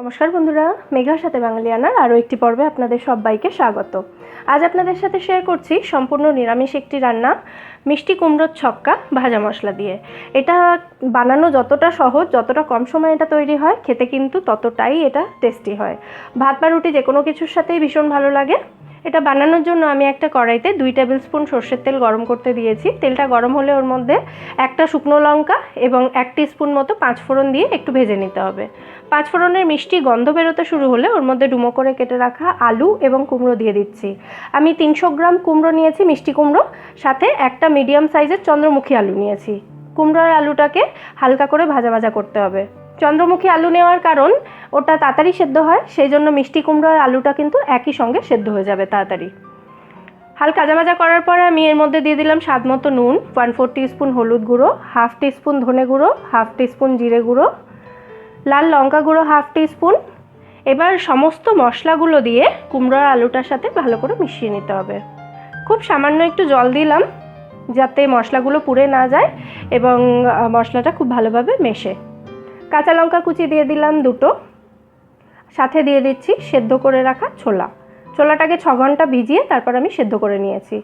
নমস্কার বন্ধুরা, মেঘার সাথে বাঙালিয়ানার আরও একটি পর্বে আপনাদের সবাইকে স্বাগত। আজ আপনাদের সাথে শেয়ার করছি সম্পূর্ণ নিরামিষ একটি রান্না, মিষ্টি কুমড়োর ছক্কা, ভাজা মশলা দিয়ে। এটা বানানো যতটা সহজ, যতটা কম সময়ে এটা তৈরি হয়, খেতে কিন্তু ততটাই এটা টেস্টি হয়। ভাত বা রুটি যে কোনো কিছুর সাথেই ভীষণ ভালো লাগে। এটা বানানোর জন্য আমি একটা কড়াইতে দুই টেবিল স্পুন সর্ষের তেল গরম করতে দিয়েছি। তেলটা গরম হলে ওর মধ্যে একটা শুকনো লঙ্কা এবং এক স্পুন মতো পাঁচ ফোড়ন দিয়ে একটু ভেজে নিতে হবে। পাঁচ ফোড়নের মিষ্টি গন্ধ বেরোতে শুরু হলে ওর মধ্যে ডুমো করে কেটে রাখা আলু এবং কুমড়ো দিয়ে দিচ্ছি। আমি তিনশো গ্রাম কুমড়ো নিয়েছি, মিষ্টি কুমড়ো, সাথে একটা মিডিয়াম সাইজের চন্দ্রমুখী আলু নিয়েছি। কুমড়োর আলুটাকে হালকা করে ভাজা ভাজা করতে হবে। চন্দ্রমুখী আলু নেওয়ার কারণ ওটা তাড়াতাড়ি সেদ্ধ হয়, সেই জন্য মিষ্টি কুমড়ো আর আলুটা কিন্তু একই সঙ্গে সেদ্ধ হয়ে যাবে তাড়াতাড়ি। হালকা ভাজা করার পরে আমি এর মধ্যে দিয়ে দিলাম স্বাদ মতো নুন ওয়ান ফোর স্পুন হলুদ গুঁড়ো হাফ স্পুন ধনে গুঁড়ো হাফ স্পুন জিরে গুঁড়ো, লাল লঙ্কা গুঁড়ো হাফ স্পুন এবার সমস্ত মশলাগুলো দিয়ে কুমড়ো আর আলুটার সাথে ভালো করে মিশিয়ে নিতে হবে। খুব সামান্য একটু জল দিলাম, যাতে মশলাগুলো পুড়ে না যায় এবং মশলাটা খুব ভালোভাবে মেশে। কাঁচা লঙ্কা কুচি দিয়ে দিলাম দুটো। সাথে দিয়ে দিচ্ছি সেদ্ধ করে রাখা ছোলা। ছোলাটাকে ছ ঘণ্টা ভিজিয়ে তারপর আমি সেদ্ধ করে নিয়েছি।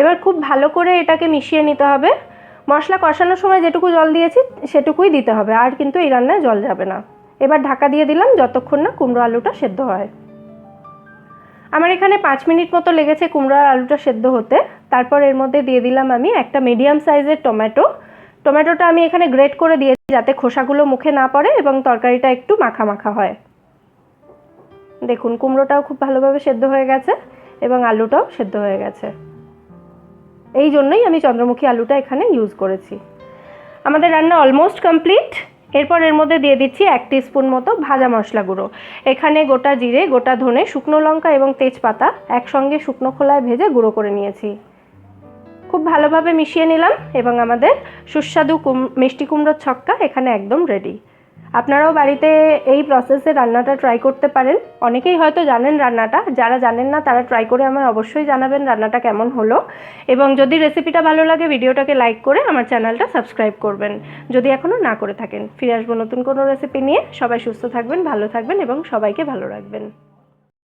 এবার খুব ভালো করে এটাকে মিশিয়ে নিতে হবে। মশলা কষানোর সময় যেটুকু জল দিয়েছি সেটুকুই দিতে হবে, আর কিন্তু এই রান্নায় জল যাবে না। এবার ঢাকা দিয়ে দিলাম যতক্ষণ না কুমড়ো আলুটা সেদ্ধ হয়। আমার এখানে পাঁচ মিনিট মতো লেগেছে কুমড়ো আলুটা সেদ্ধ হতে। তারপর এর মধ্যে দিয়ে দিলাম আমি একটা মিডিয়াম সাইজের টমেটো। টমেটোটা আমি এখানে গ্রেট করে দিয়েছি যাতে খোসাগুলো মুখে না পড়ে এবং তরকারিটা একটু মাখা মাখা হয়। দেখুন, কুমড়োটাও খুব ভালোভাবে সেদ্ধ হয়ে গেছে এবং আলুটাও সেদ্ধ হয়ে গেছে। এই জন্যই আমি চন্দ্রমুখী আলুটা এখানে ইউজ করেছি। আমাদের রান্না অলমোস্ট কমপ্লিট এরপর এর মধ্যে দিয়ে দিচ্ছি এক স্পুন মতো ভাজা মশলা গুঁড়ো। এখানে গোটা জিরে, গোটা ধনে, শুকনো লঙ্কা এবং তেজপাতা একসঙ্গে শুকনো খোলায় ভেজে গুঁড়ো করে নিয়েছি। খুব ভালোভাবে মিশিয়ে নিলাম এবং আমাদের সুস্বাদু কুম মিষ্টি কুমড়োর ছক্কা এখানে একদম রেডি আপনারাও বাড়িতে এই প্রসেসে রান্নাটা ট্রাই করতে পারেন। অনেকেই হয়তো জানেন রান্নাটা। যারা জানেন না, তারা ট্রাই করে আমার অবশ্যই জানাবেন রান্নাটা কেমন হলো। এবং যদি রেসিপিটা ভালো লাগে ভিডিওটাকে লাইক করে আমার চ্যানেলটা সাবস্ক্রাইব করবেন। যদি এখনও না করে থাকেন, ফিরে আসব নতুন কোনো রেসিপি নিয়ে। সবাই সুস্থ থাকবেন, ভালো থাকবেন এবং সবাইকে ভালো রাখবেন।